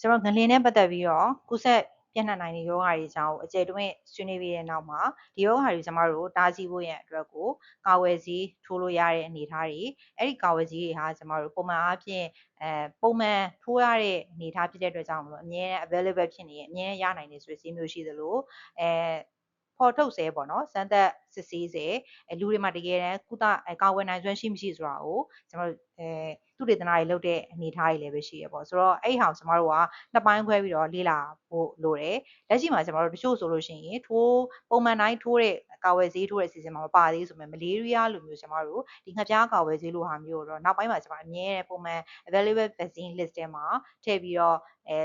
ကျွန်တော်ငလင်နဲ့ပတ်သက်ပြီးတော့ကုဆက်ပြန့်နှံ့နိုင်တဲ့ယောဂါတွေအကြောင်းအကျယ်တွင်းဆွေးနွေးပြီးတဲ့နောက်မှာဒီယောဂါတွေကျွန်တော်တို့တားဆီးဖို့ရန်အတွက်ကိုကာဝယ်ဆေးထိုးလို့ရတဲ့အနေအထားတွေအဲ့ဒီကာဝယ်ဆေးတွေဟာကျွန်တော်တို့ပုံမှန်အားဖြင့်အဲပုံမှန်ထိုးရတဲ့အနေအထားဖြစ်တဲ့အတွက်ကြောင့်မလို့အမြဲ available ဖြစ်နေရဲ့အမြဲရနိုင်နေဆိုတဲ့ဆေးမျိုးရှိသလိုအဲ ဖော်ထုတ်ဆဲပေါ့နော်စမ်းသက်စစ်ဆေးဆဲအဲလူတွေမှာတကယ်တမ်းကုသကာဝယ်နိုင်စွမ်းရှိမရှိဆိုတာကိုကျွန်တော်အဲသူတေသနာတွေလုပ်တဲ့အနေအထားတွေလည်းပဲရှိရပေါ့ဆိုတော့အဲ့ဒီဟာကိုကျွန်တော်တို့ကနှစ်ပိုင်းခွဲပြီးတော့လေ့လာဖို့လိုတယ်လက်ရှိမှာကျွန်တော်တို့တချို့ဆိုလို့ရှိရင်ထိုးပုံမှန်တိုင်းထိုးတဲ့ကာဝယ်ဆေးထိုးတဲ့အစီအစဉ်မှာမပါသေးဆိုပေမဲ့မလေးရီးယားလိုမျိုးကျွန်တော်တို့ဒီငှက်ပြားကာဝယ်ဆေးလိုဟာမျိုးတော့နောက်ပိုင်းမှာကျွန်တော်အမြဲပုံမှန် available vaccine list ထဲမှာထည့်ပြီးတော့အဲ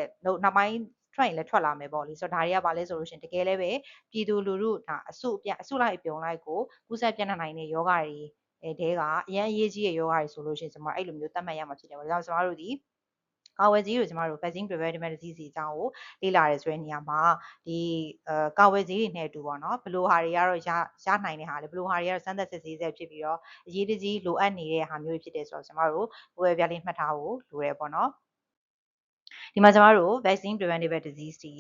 နောက်ပိုင်း ထွက်ရင်လည်းထွက်လာမယ်ပေါ့လေဆိုတော့ဒါတွေကဘာလဲဆိုလို့ရှိရင်တကယ်လည်းပဲပြည်သူလူထုဒါအစုအပြအစုလိုက်ပြုံလိုက်ကိုကူးစက်ပြန့်နှံ့နိုင်တဲ့ယောဂတွေအဲတဲကအရန်အရေးကြီးတဲ့ယောဂတွေဆိုလို့ရှိရင်ကျွန်တော်အဲ့လိုမျိုးသတ်မှတ်ရမှာဖြစ်တယ်ပေါ့ဒါကြောင့်ကျွန်တော်တို့ဒီကာဝယ်ဆေးကိုကျမတို့ vaccine preventative disease အကြောင်းကိုလေ့လာရဲဆိုတဲ့နေရာမှာဒီအဲကာဝယ်ဆေးတွေနဲ့အတူပေါ့နော်ဘယ်လိုဟာတွေကတော့ရရနိုင်တဲ့ဟာလေဘယ်လိုဟာတွေကတော့စမ်းသပ်စစ်ဆေးဆဲဖြစ်ပြီးတော့အရေးတကြီးလိုအပ်နေတဲ့ဟာမျိုးဖြစ်တယ်ဆိုတော့ကျမတို့ဝယ်ပြလေးမှတ်ထားဖို့လိုရဲပေါ့နော် ဒီမှာကျမတို့ vaccine preventable disease တွေ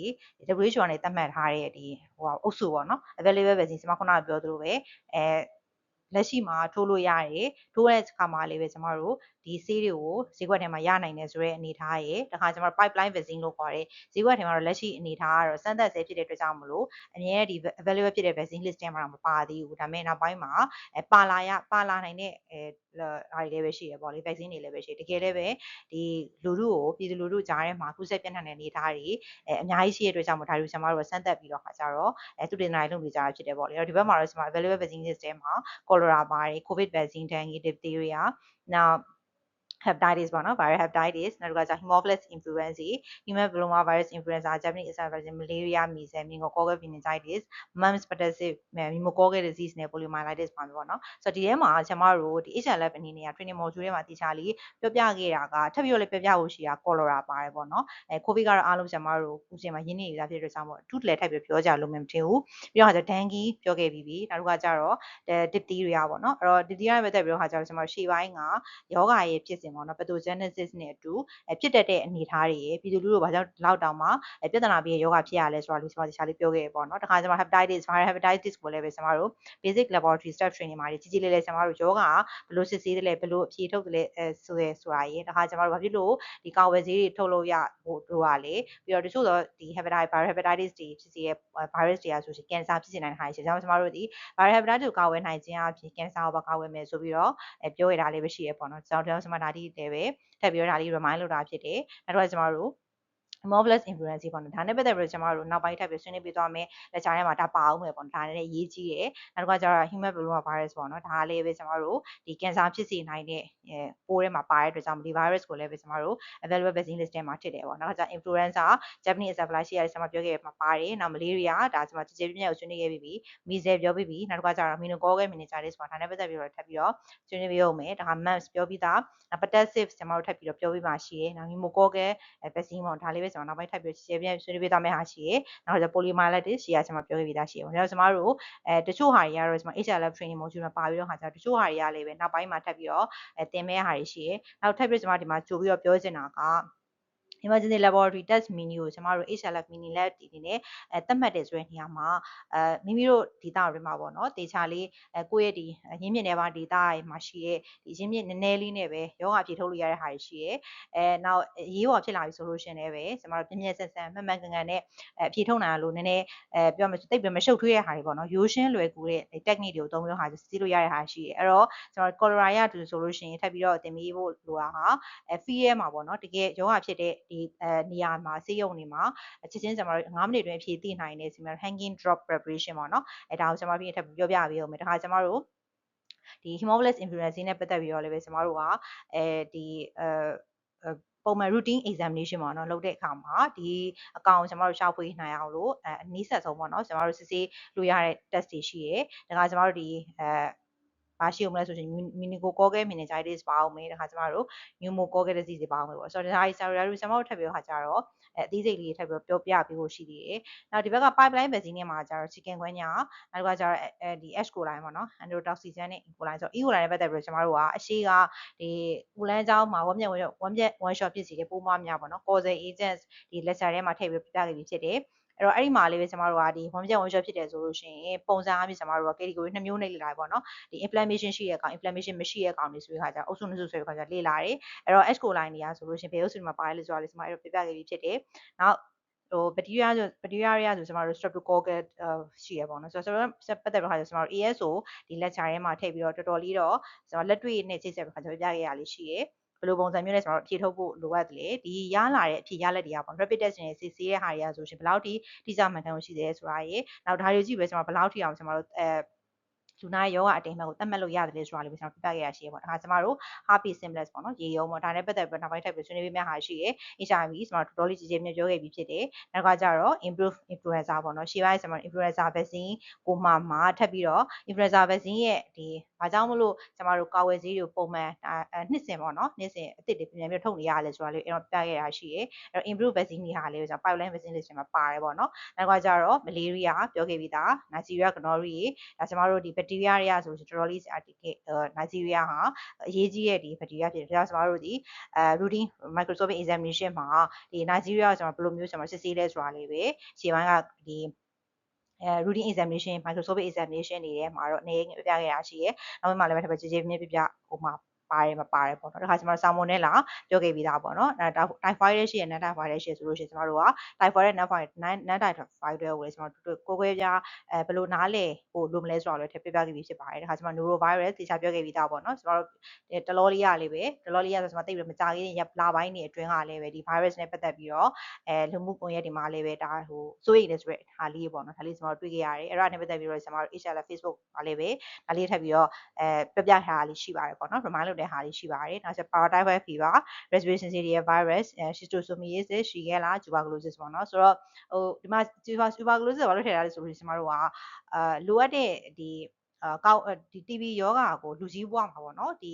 WHO နဲ့သတ်မှတ်ထားတဲ့ဒီဟိုအုပ်စုပေါ့နော် available vaccine ကျွန်မခုနကပြောသလိုပဲအဲလက်ရှိမှာထိုးလို့ရတယ်ထိုးတဲ့အခါမှာလေးပဲကျမတို့ဒီဆေးတွေကိုဈေးကွက်ထဲမှာရနိုင်တယ်ဆိုတဲ့အနေအထားရယ်တခါကျမတို့ pipeline vaccine လို့ခေါ်တဲ့ဈေးကွက်ထဲမှာတော့လက်ရှိအနေအထားကတော့စမ်းသပ်ဆဲဖြစ်တဲ့အတွက်ကြောင့်မလို့အမြဲဒီ available ဖြစ်တဲ့ vaccine list ထဲမှာတော့မပါသေးဘူးဒါပေမဲ့နောက်ပိုင်းမှာအဲပါလာရပါလာနိုင်တဲ့အဲဟာတွေလည်းပဲရှိရပေါ့လေ vaccine တွေလည်းပဲရှိတကယ်လည်းပဲဒီလူထုကိုပြည်သူလူထုကြားထဲမှာကုသပြန့်နှံ့တဲ့အနေအထားတွေအဲအများကြီးရှိတဲ့အတွက်ကြောင့်မို့ဒါတွေကိုကျွန်တော်တို့ဆန်းသက်ပြီးတော့ခါကြတော့အဲသူတင်နိုင်လုပ်နေကြတာဖြစ်တယ်ပေါ့လေအဲ့တော့ဒီဘက်မှာတော့ကျွန်တော် available vaccine system မှာ cholera ပါတယ် covid vaccine dengue diphtheria now hepatitis ပေါ့နော် viral hepatitis နောက်တစ်ခါကျ hemophilus influenza human papillomavirus influenza Japanese encephalitis malaria measles meningococcal meningitis mumps pertussis pneumococcal disease နဲ့ poliomyelitis ပါမယ်ပေါ့နော်ဆိုတော့ဒီထဲမှာကျွန်မတို့ဒီ HLF အနေနဲ့က training module ထဲမှာတခြားလေးပြောပြခဲ့တာကထပ်ပြီးတော့လည်းပြောပြဖို့ရှိတာ cholera ပါတယ်ပေါ့နော်အဲ covid ကတော့အားလုံးကျွန်မတို့ခုချိန်မှာရင်းနေရဖြစ်တဲ့ကြောင့်ပေါ့အထူးလည်းထပ်ပြီးပြောကြလို့မမထင်ဘူးပြီးတော့ဟာကျ dengue ပြောခဲ့ပြီးပြီနောက်တစ်ခါကျတော့ diphtheria ပေါ့နော်အဲ့တော့ diphtheria နဲ့ပတ်သက်ပြီးတော့ဟာကျတော့ကျွန်မတို့ရှေ့ပိုင်းကယောဂရဲ့ဖြစ်စဉ်ပေါ့နော် pathogenesis နဲ့အတူဖြစ်တတ်တဲ့အနေအထားတွေရပြည်သူလူထုဘာကြောင့်လောက်တောင်မှပြဿနာပြီးယောဂဖြစ်ရလဲဆိုတာလေးကျွန်မတခြားလေးပြောခဲ့ရပေါ့နော်တခါကျွန်မ hepatitis viral hepatitis ကိုလည်းပဲကျွန်မတို့ basic laboratory step training မှာကြီးကြီးလေးလေးကျွန်မတို့ယောဂဘယ်လိုစစ်ဆေးတယ်လဲဘယ်လိုအဖြေထုတ်တယ်လဲအဲဆိုရဆိုတာရတခါကျွန်မတို့ဘာဖြစ်လို့ဒီကာဝယ်ဆေးတွေထုတ်လို့ရဟိုတို့ကလေပြီးတော့တချို့တော့ဒီ hepatitis viral hepatitis တွေဖြစ်စေရဲ့ virus တွေကဆိုရှင်ကင်ဆာဖြစ်စေနိုင်တဲ့ဟာရှိကျွန်တော်တို့ဒီ viral hepatitis ကိုကာဝယ်နိုင်ခြင်းအပြင်ကင်ဆာကိုပါကာဝယ်မယ်ဆိုပြီးတော့အဲပြောရတာလေးပဲရှိရပေါ့နော်ကျွန်တော်တို့ကျွန်မဒါဒီလည်းပဲထပ်ပြီးတော့ဒါလေး remind လုပ်တာဖြစ်တယ်နောက်တော့ကျွန်တော် တို့ mobilus influence ပေါ့နော်ဒါနဲ့ပတ်သက်ပြီးတော့ကျွန်တော်တို့နောက်ပိုင်းထပ်ပြီးဆွေးနွေးပြသွားမယ်လက်ချာထဲမှာဒါပါအောင်မယ်ပေါ့နော်ဒါနဲ့ရေးကြီးတယ်နောက်တစ်ခါကျတော့ human papilloma virus ပေါ့နော်ဒါလေးပဲကျွန်တော်တို့ဒီကင်ဆာဖြစ်စေနိုင်တဲ့အဲပိုးထဲမှာပါတဲ့အတွက်ကြောင့်ဒီ virus ကိုလည်းပဲကျွန်တော်တို့ available vaccine list ထဲမှာထည့်တယ်ပေါ့နောက်ကကျ influenza Japanese encephalitis ရတယ်ကျွန်မပြောခဲ့မှာပါတယ်နောက် malaria ဒါကျွန်မကြည်ကြည်ပြည့်ပြည့်ကိုဆွေးနွေးခဲ့ပြီးပြီ measles ပြောပြီးပြီနောက်တစ်ခါကျတော့ meningococcal meningitis ပေါ့ဒါနဲ့ပတ်သက်ပြီးတော့ထပ်ပြီးတော့ဆွေးနွေးပြရအောင်မယ်ဒါက mumps ပြောပြီးသား pertussis ကျွန်မတို့ထပ်ပြီးတော့ပြောပြီးမှရှိရယ်နောက် pneumococcal vaccine ပေါ့ဒါလေးပဲကျွန်တော်နောက်ပိုင်းထပ်ပြီးရှယ်ပြန်ဆွေးနွေးပေးသွားမယ့်ဟာရှိရယ်နောက်ကျ polymyelitis ရှေ့ကကျွန်မပြောခဲ့ပြီးသားရှိရယ်ပေါ့ဒါကျွန်မတို့အဲတချို့ဟာတွေကတော့ကျွန်မ HLF training module မှာပါပြီးတော့ခါကျတချို့ဟာတွေကလည်းပဲနောက်ပိုင်းမှာထပ်ပြီးတော့အဲသင်မဲ့ဟာတွေရှိရယ်နောက်ထပ်ပြီးကျွန်မဒီမှာကြိုပြီးတော့ပြောချင်တာက emergency laboratory test menu ကိုကျမတို့ HLF mini lab ဒီနေနဲ့အဲသတ်မှတ်တယ်ဆိုတဲ့နေရာမှာအဲမိမိတို့ဒေတာတွေမှာပေါ့နော်တေချာလေးအဲကိုယ့်ရဲ့ဒီရင်းမြစ်နယ်ပါဒေတာတွေမှာရှိရဲ့ဒီရင်းမြစ်နည်းနည်းလေးနဲ့ပဲယောဂအဖြေထုတ်လို့ရတဲ့ဟာတွေရှိရဲ့အဲနောက်ရေးပေါ်ဖြစ်လာပြီဆိုလို့ရှင်လည်းပဲကျမတို့ပြင်းပြင်းဆက်ဆက်မှန်မှန်ကန်ကန်နဲ့အဖြေထုတ်နိုင်လို့နည်းနည်းအဲပြောမှတိတ်ပြီးမရှုပ်ထွေးတဲ့ဟာတွေပေါ့နော်ရိုးရှင်းလွယ်ကူတဲ့ technique တွေကိုသုံးပြီးတော့ဟာစီးလို့ရတဲ့ဟာရှိရဲ့အဲ့တော့ကျွန်တော် cholera ရတူဆိုလို့ရှိရင်ထပ်ပြီးတော့တင်ပေးဖို့လိုတာဟာအဲ fee ရဲမှာပေါ့နော်တကယ်ယောဂဖြစ်တဲ့ဒီအဲနေရာမှာဆေးရုံတွေမှာချက်ချင်းကျွန်တော်တို့9မိနစ်တွင်အဖြေသိနိုင်တဲ့စီမံ hanging drop preparation ပေါ့နော်အဲဒါကိုကျွန်တော်ပြည့်ထပ်ပြောပြပေးအောင်မယ်ဒါခါကျွန်တော်တို့ဒီ hemophilus influenza နဲ့ပတ်သက်ပြီးတော့လည်းပဲကျွန်တော်တို့ကအဲဒီအဲပုံမှန် routine examination ပေါ့နော်လုပ်တဲ့အခါမှာဒီအကောင်ကျွန်တော်တို့ရှာဖွေနိုင်အောင်လို့အဲအနည်းဆက်ဆုံးပေါ့နော်ကျွန်တော်တို့စစ်ဆေးလို့ရတဲ့ test တွေရှိရယ်ဒါကကျွန်တော်တို့ဒီအဲ ဘာရှိအောင်မလဲဆိုရင် meningococcal meningitis ပါအောင်မယ်တခါကျမတို့ pneumococcal disease တွေပါအောင်မယ်ပေါ့ဆိုတော့ဒါကြီးဆရာတို့ဆရာမတို့ထပ်ပြီးတော့ခါကြတော့အဲအသေးစိတ်လေးထပ်ပြီးတော့ပြောပြပေးဖို့ရှိသေးတယ်နောက်ဒီဘက်က pipeline vaccine နဲ့မှာကျတော့ chicken ခွဲညာနောက်ကကျတော့အဲဒီ H coli ပေါ့နော် enterotoxin နဲ့ E coli ဆိုတော့ E coli နဲ့ပတ်သက်ပြီးတော့ကျမတို့ကအရှိကဒီဦးလန်းကျောင်းမှာဝမ်းမြက်ဝမ်းမြက် one shot ဖြစ်စီတဲ့ပိုးမွားများပေါ့နော် causal agents ဒီ lecture ထဲမှာထည့်ပြီးပြခဲ့ပြီးဖြစ်တယ် အဲ့တော့အဲ့ဒီမှာလေးပဲကျမတို့ကဒီ one jet one shot ဖြစ်တယ်ဆိုလို့ရှိရင်ပုံစံအပြင်ကျမတို့က category နှစ်မျိုးနဲ့လေ့လာတယ်ပေါ့နော်ဒီ inflammation ရှိတဲ့ကောင် inflammation မရှိတဲ့ကောင်တွေဆိုတဲ့ခါကျအုပ်စုနှစ်စုဆိုတဲ့ခါကျလေ့လာတယ်အဲ့တော့ H coli နေရဆိုလို့ရှိရင်ဘယ်အုပ်စုမှာပါတယ်လဲဆိုတာလေးကျမတို့ပြပြခဲ့ပြီးဖြစ်တယ်နောက်ဟို bacteria ဆို bacteria တွေကဆိုကျမတို့ streptococcus ရှိရပေါ့နော်ဆိုတော့ဆိုတော့ပတ်သက်ပြီးခါကျကျမတို့ ASO ဒီ lecture ထဲမှာထည့်ပြီးတော့တော်တော်လေးတော့ကျွန်တော်လက်တွေ့နဲ့ချိတ်ဆက်ပြီးခါကျပြပြခဲ့ရလေးရှိတယ် ဘယ်လိုပုံစံမျိုးနဲ့ကျွန်တော်တို့ဖြည့်ထုတ်ဖို့လိုအပ်တယ်လေဒီရလာတဲ့အဖြေရလက်တွေကပေါ့ rapid test နဲ့စစ်ဆေးတဲ့ဟာတွေကဆိုရှင်ဘယ်လောက်ထိတိကျမှန်ကန်မှုရှိတယ်ဆိုတာရေနောက်ဒါတွေကြည့်ပဲကျွန်တော်ဘယ်လောက်ထိအောင်ကျွန်တော်တို့အဲ လူနာရဲ့ယောဂအတိမ်မဲ့ကိုတတ်မှတ်လို့ရတယ်လေဆိုတာလေးပဲကျွန်တော်ပြပြခဲ့ရရှိရပေါ့ဒါကကျွန်တော်တို့ happy simplex ပေါ့နော်ရေယုံပေါ့ဒါနဲ့ပတ်သက်ပြီးနောက်ပိုင်းထပ်ပြီးဆွေးနွေးပေးမယ့်ဟာရှိရ HIV ကျွန်တော်တော်တော်လေးကြည်ကြည်မြတ်ပြောခဲ့ပြီးဖြစ်တယ်နောက်ကကြတော့ improve influenza ပေါ့နော်ရှေ့ပိုင်းကျွန်တော် influenza vaccine ကိုမှမှာထပ်ပြီးတော့ influenza vaccine ရဲ့ဒီဘာကြောင့်မလို့ကျွန်တော်တို့ကာဝယ်ဆေးတွေကိုပုံမှန်နှစ်စဉ်ပေါ့နော်နှစ်စဉ်အစ်စ်တွေပြန်ပြန်ထုတ်နေရလဲဆိုတာလေးအဲ့တော့ပြခဲ့ရရှိရအဲ့တော့ improve vaccine တွေဟာလေးကျွန်တော် pipeline vaccine တွေမှာပါတယ်ပေါ့နော်နောက်ကကြတော့ malaria ပြောခဲ့ပြီးသား Nigeria gonorrhea ဒါကျွန်တော်တို့ဒီ bacteria တွေကဆိုရင်တော်တော်လေး article Nigeria ဟာအရေးကြီးတဲ့ဒီ bacteria ဖြစ်တယ်ဒါကြောင့်ကျွန်တော်တို့ဒီအဲ routine microscopic examination မှာဒီ Nigeria ကိုကျွန်တော်ဘယ်လိုမျိုးကျွန်တော်စစ်ဆေးလဲဆိုတာလေးပဲခြေပိုင်းကဒီအဲ routine examination microscopic examination တွေထဲမှာတော့အနေနဲ့ပြပြခဲ့ရရှိရဲ။နောက်မှလည်းပဲထပ်ပဲကြည်ကြည်မြင့်ပြပြဟိုမှာ ပါတယ်မပါတယ်ပေါ့နော်။ဒါခါကျမတို့ဆာမွန်နဲ့လာပြောခဲ့ပြီးသားပေါ့နော်။အဲ typhoid ရဲ့ရှိရ non typhoid ရဲ့ရှိရဆိုလို့ရှိရင်ကျမတို့က typhoid နဲ့ non typhoid non typhoid တွေကိုလည်းကျမတို့ကိုကိုယ်ခွဲပြားအဲဘယ်လိုနားလဲဟိုလိုမလဲဆိုတော့လည်းထည့်ပြပြခဲ့ပြီးဖြစ်ပါတယ်။ဒါခါကျမ norovirus တေချာပြောခဲ့ပြီးသားပေါ့နော်။ကျမတို့တလောလေးရလေးပဲတလောလေးရဆိုကျမသိပြီးမကြခင်ရလာပိုင်းနေအတွင်းကလည်းပဲဒီ virus နဲ့ပတ်သက်ပြီးတော့အဲလူမှုကွန်ရက်တွေမှာလည်းပဲဒါဟိုစိုးရိမ်နေဆိုတဲ့ဟာလေးပေါ့နော်။ဒါလေးကျမတို့တွေ့ခဲ့ရတယ်။အဲ့ဒါနဲ့ပတ်သက်ပြီးတော့ကျမတို့ HLF Facebook မှာလည်းပဲဒါလေးထပ်ပြီးတော့အဲပြပြထားတာလေးရှိပါတယ်ပေါ့နော်။ remind လုပ်တဲ့ဟာလေးရှိပါတယ်။နောက်ဆက် paratyphoid fever respiratory syncytial virus schistosomiasis ရှိခဲ့လား tuberculosis ပေါ့နော်။ဆိုတော့ဟိုဒီမှာ tuberculosis ဘာလို့ထည့်ထားလဲဆိုလို့ကျမတို့ကအာလိုအပ်တဲ့ဒီအာကောက်ဒီ TB ယောဂါကိုလူကြီးဘွားမှာပေါ့နော်ဒီ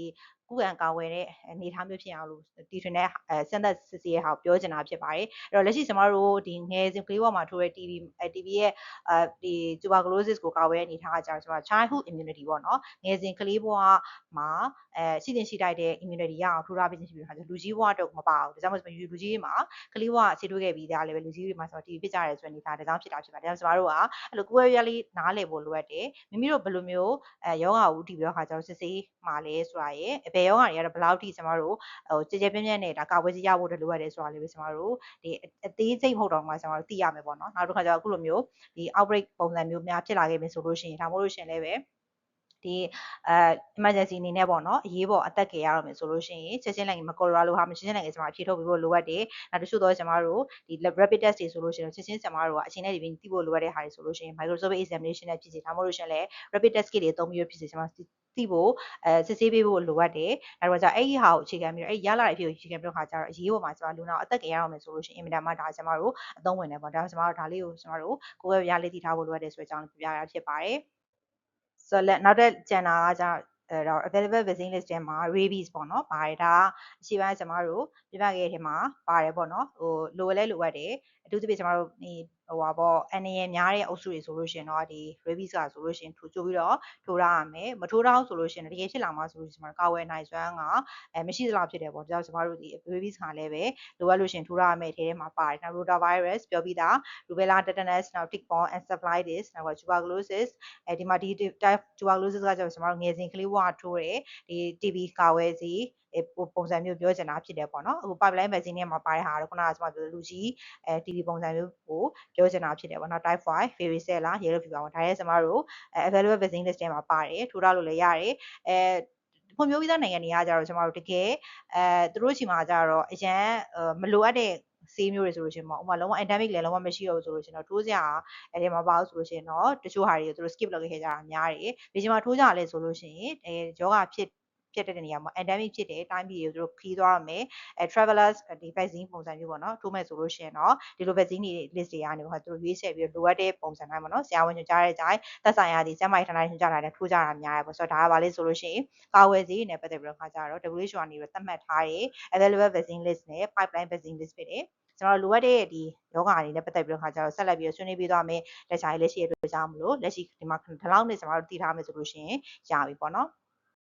ကုခံကာဝယ်တဲ့အနေအထားမျိုးဖြစ်အောင်လို့တီထွင်တဲ့အဲစက်သက်စစ်စီရဲ့ဟာကိုပြောချင်တာဖြစ်ပါတယ်အဲ့တော့လက်ရှိကျွန်တော်တို့ဒီငယ်စဉ်ကလေးဘဝမှာထိုးတဲ့ TB TB ရဲ့အဲဒီ tuberculosis ကိုကာဝယ်တဲ့အနေအထားကကြာကျွန်တော် childhood immunity ပေါ့နော်ငယ်စဉ်ကလေးဘဝမှာအဲရှိတင်ရှိတိုက်တဲ့ immunity ရအောင်ထိုးထားပေးခြင်းဖြစ်ပြီးတော့လူကြီးဘဝတော့မပါဘူးဒါကြောင့်မို့လူကြီးမှာကလေးဘဝဆေးထိုးခဲ့ပြီးသားလည်းပဲလူကြီးတွေမှာဆိုတော့ TB ဖြစ်ကြတယ်ဆိုတဲ့အနေအထားဒါကြောင့်ဖြစ်တာဖြစ်ပါတယ်ဒါကြောင့်ကျွန်တော်တို့ကအဲ့လိုကိုယ်ရရလေးနားလည်ဖို့လိုအပ်တယ်မိမိတို့ဘယ်လိုမျိုးအဲယောဂါဦးတည်ပြီးတော့ခါကျတော့စစ်ဆေးမှာလဲဆိုတာရဲ့ဘယ်ယောဂါတွေကတော့ဘယ်လောက်ထိကျမတို့ဟိုကြည်ကြဲပြင်းပြင်းနဲ့ဒါကာဝယ်စီရဖို့တလိုရတယ်ဆိုတာလေးပဲကျမတို့ဒီအသေးစိတ်မဟုတ်တော့မှကျမတို့သိရမယ်ပေါ့နော်နောက်တစ်ခါကျတော့အခုလိုမျိုးဒီ outbreak ပုံစံမျိုးများဖြစ်လာခဲ့ပြီဆိုလို့ရှိရင်ဒါမှမဟုတ်လို့ရှိရင်လည်းပဲ ဒီအဲ emergency အနေနဲ့ပေါ့နော်အရေးပေါ်အသက်ကြီးရတော့မယ်ဆိုလို့ရှိရင်ချက်ချင်းလည်းမကော်ရာလိုဟာမချက်ချင်းလည်းကျွန်မဖြေထုတ်ပြီးဖို့လိုအပ်တယ်။နောက်တချို့တော့ကျွန်မတို့ဒီ rapid test တွေဆိုလို့ရှိရင်ချက်ချင်းကျွန်မတို့ကအချိန်နဲ့ဒီပြင်သိဖို့လိုအပ်တဲ့ဟာတွေဆိုလို့ရှိရင် microscopic examination နဲ့ဖြစ်စီဒါမှမဟုတ်လို့ရှိရင်လည်း rapid test kit တွေအသုံးပြီးဖြစ်စီကျွန်မသိဖို့အဲစစ်ဆေးပေးဖို့လိုအပ်တယ်။အဲတော့じゃအဲ့ဒီဟာကိုအခြေခံပြီးတော့အဲ့ရလာတဲ့အဖြစ်ကိုအခြေခံပြီးတော့ခါကြတော့အရေးပေါ်မှာကျွန်မလူနာအသက်ကြီးရအောင်မယ်ဆိုလို့ရှိရင်အင်မတန်မှဒါကျွန်မတို့အသုံးဝင်တယ်ပေါ့။ဒါကျွန်မတို့ဒါလေးကိုကျွန်မတို့ကိုယ်ပဲရလေးသိထားဖို့လိုအပ်တယ်ဆိုတဲ့အကြောင်းပြပြရဖြစ်ပါတယ်။ ဆိုတော့နောက်တဲ့ကျန်တာကじゃအဲတော့ available vaccine list ထဲမှာ rabies ပေါ့နော်ပါတယ်ဒါအရှိပိုင်းကျွန်တော်တို့ပြပြခဲ့တဲ့ထဲမှာပါတယ်ပေါ့နော်ဟိုလိုလဲလိုအပ်တယ်အထူးသဖြင့်ကျွန်တော်တို့ဒီ ဟိုပါပေါ့အန်ရများတဲ့အုပ်စုတွေဆိုလို့ရှိရင်တော့ဒီ rabies ကဆိုလို့ရှိရင်ထိုးကြိုးပြီးတော့ထိုးရရမယ်မထိုးတော့ဆိုလို့ရှိရင်တကယ်ဖြစ်လာမှဆိုလို့ကျွန်တော်ကာဝယ်နိုင်စွမ်းကအဲမရှိသလောက်ဖြစ်တယ်ပေါ့ဒါကြောင့်ကျွန်တော်တို့ဒီ rabies ကလည်းပဲလိုအပ်လို့ရှိရင်ထိုးရရမယ်ထဲထဲမှာပါတယ်နောက် rotavirus ပြောပြီးသား rubella tetanus နောက် tick-borne encephalitis နောက် tuberculosis အဲဒီမှာဒီ tuberculosis ကကျွန်တော်တို့ငယ်စဉ်ကလေးဘဝထိုးတယ်ဒီ TB ကာဝယ်စီ ပုံစံမျိုးပြောချင်တာဖြစ်တယ်ပေါ့နော်အခု pipeline vaccine နဲ့မှာပါတဲ့ဟာတော့ခုနကကျွန်မပြောလူကြီးအဲ TB ပုံစံမျိုးကိုပြောချင်တာဖြစ်တယ်ပေါ့နော် typhoid varicella yellow fever ပေါ့ဒါရဲ့ကျွန်မတို့ available vaccine list ထဲမှာပါတယ်ထိုးထားလို့လည်းရတယ်အဲဖွံ့ဖြိုးပြီးသားနိုင်ငံတွေကကြတော့ကျွန်တော်တို့တကယ်အဲသူတို့ချီမှာကြတော့အရန်မလိုအပ်တဲ့ဆေးမျိုးတွေဆိုလို့ရှိရင်ပေါ့ဥပမာလုံးဝ endemic လည်းလုံးဝမရှိတော့ဘူးဆိုလို့ရှိရင်တော့ထိုးစရာအဲ့ဒီမှာပါဘူးဆိုလို့ရှိရင်တော့တချို့ဟာတွေသူတို့ skip လုပ်ခဲ့ကြတာများတယ်။ဒီချိန်မှာထိုးကြလဲဆိုလို့ရှိရင်အဲယောဂဖြစ် ဖြစ်တဲ့နေရာမှာ endemic ဖြစ်တဲ့တိုင်းပြည်တွေကိုသူတို့ခီးသွားရမယ်အဲ travelers ဒီ vaccine ပုံစံမျိုးပေါ့နော်ထိုးမယ်ဆိုလို့ရှိရင်တော့ဒီလို vaccine တွေ list တွေကနေဟိုသူတို့ရွေးချယ်ပြီးတော့လိုအပ်တဲ့ပုံစံတိုင်းပေါ့နော်ဆရာဝန်ညွှန်ကြားတဲ့အတိုင်းသက်ဆိုင်ရာဒီကျန်းမာရေးဌာနညွှန်ကြားတာနဲ့ထိုးကြတာများတယ်ပေါ့ဆိုတော့ဒါကဘာလဲဆိုလို့ရှိရင်ကာဝယ်ဆေးတွေနဲ့ပတ်သက်ပြီးတော့ခါကြတော့ WHO ကနေပြီးတော့သတ်မှတ်ထားတဲ့ available vaccine list နဲ့ pipeline vaccine list ဖြစ်တယ်ကျွန်တော်လိုအပ်တဲ့ဒီယောဂါအနေနဲ့ပတ်သက်ပြီးတော့ခါကြတော့ဆက်လက်ပြီးတော့ဆွေးနွေးပေးသွားမယ်လက်ချာရေးလက်ရှိရဲ့အတွက်ကြောင့်မလို့လက်ရှိဒီမှာဒီလောက်နဲ့ကျွန်တော်တို့တည်ထားမယ်ဆိုလို့ရှိရင်ရပြီပေါ့နော်